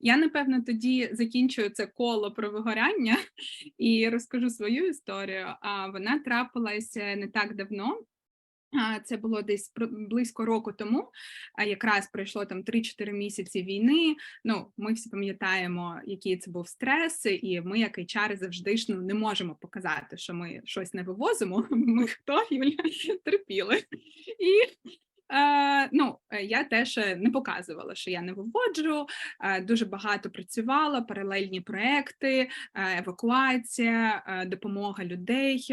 Я напевно тоді закінчую це коло про вигорання і розкажу свою історію. А вона трапилася не так давно. Це було десь близько року тому. Якраз пройшло там 3-4 місяці війни. Ну, ми всі пам'ятаємо, який це був стрес, і ми, як HR, завжди ж ну, не можемо показати, що ми щось не вивозимо. Ми хто Юля терпіли. І Е, ну, я теж е, не показувала, що я не виводжу, е, дуже багато працювала, паралельні проекти, е, евакуація, допомога людей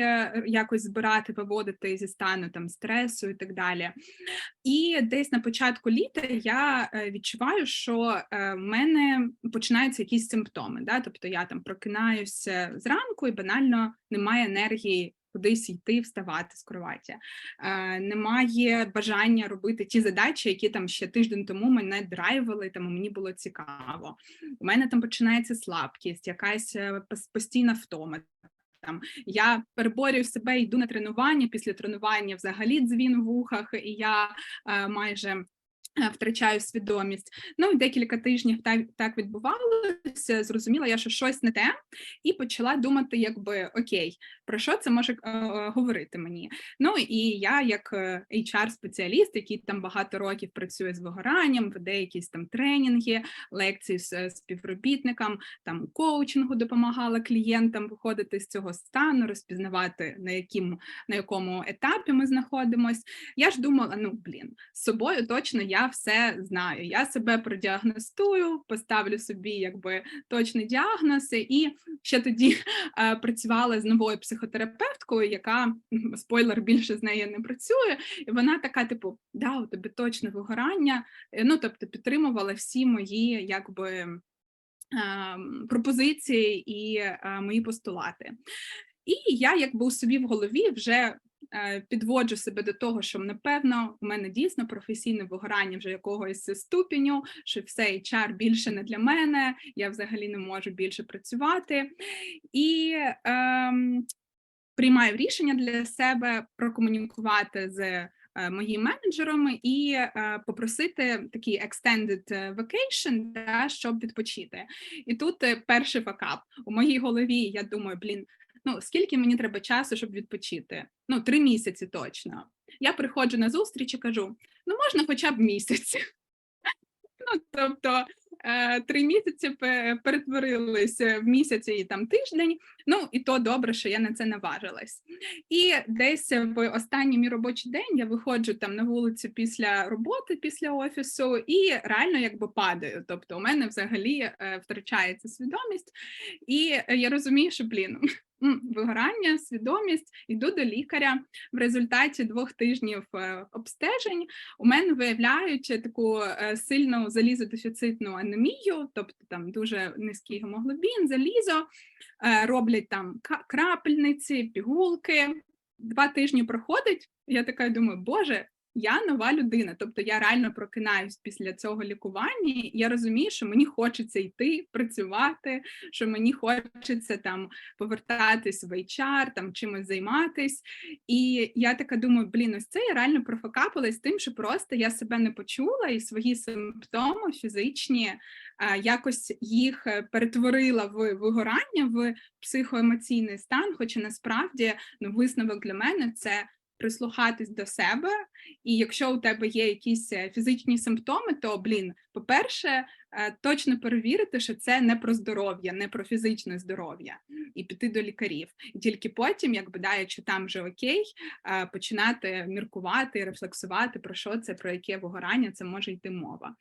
якось збирати, виводити зі стану там стресу і так далі. І десь на початку літа я відчуваю, що в мене починаються якісь симптоми. Да? Тобто я там прокинаюся зранку і банально немає енергії кудись йти, вставати з кроваті. Е, немає бажання робити ті задачі, які там ще тиждень тому мене драйвили, там мені було цікаво. У мене там починається слабкість, якась е, постійна втома. Там я переборюю себе, йду на тренування. Після тренування взагалі дзвін в вухах, і я е, майже втрачаю свідомість. Ну декілька тижнів так, так відбувалося. Зрозуміла я, що щось не те, і почала думати, якби окей, про що це може е, е, говорити мені. Ну і я, як е, HR-спеціаліст, який там багато років працює з вигоранням, веде якісь там тренінги, лекції з е, співробітникам, там коучингу допомагала клієнтам виходити з цього стану, розпізнавати на яким на якому етапі ми знаходимось. Я ж думала, ну блін, з собою точно я все знаю. Я себе продіагностую, поставлю собі якби точний діагноз, і ще тоді е, працювала з новою психотерапевткою, яка спойлер більше з нею не працює. І вона така, типу, да, у тебе точно вигорання. Е, Ну, тобто, підтримувала всі мої якби. ем, Пропозиції і е, мої постулати. І я якби у собі в голові вже е, підводжу себе до того, що напевно у мене дійсно професійне вигорання вже якогось ступеню, що все HR більше не для мене, я взагалі не можу більше працювати. І ем, приймаю рішення для себе прокомунікувати з е, моїм менеджером і е, попросити такий extended е, vacation, да, щоб відпочити. І тут е, перший факап. У моїй голові я думаю, блін, ну скільки мені треба часу, щоб відпочити? Ну, три місяці точно. Я приходжу на зустріч і кажу: ну можна хоча б місяць. Ну, тобто е, три місяці перетворилися в місяці і там тиждень. Ну і то добре, що я на це наважилась. І десь в останній мій робочий день я виходжу там на вулицю після роботи, після офісу, і реально якби падаю. Тобто, у мене взагалі е, втрачається свідомість, і я розумію, що блін. Вигорання, свідомість, йду до лікаря. В результаті двох тижнів е, обстежень у мене виявляють таку е, сильну залізодефіцитну анемію, тобто там дуже низький гемоглобін, залізо, е, роблять там крапельниці, пігулки. Два тижні проходить. Я така думаю, боже. Я нова людина, тобто я реально прокинаюсь після цього лікування. і Я розумію, що мені хочеться йти працювати, що мені хочеться там повертатись в HR, там чимось займатись. І я така думаю, блін, ось це я реально профокапилась тим, що просто я себе не почула і свої симптоми фізичні якось їх е, перетворила в вигорання, в психоемоційний стан. Хоча насправді ну, висновок для мене це. Прислухатись до себе, і якщо у тебе є якісь е, фізичні симптоми, то блін, по-перше, е, точно перевірити, що це не про здоров'я, не про фізичне здоров'я, і піти до лікарів. І тільки потім, якби да, якщо там вже окей, е, починати міркувати, рефлексувати про що це, про яке вигорання це може йти мова.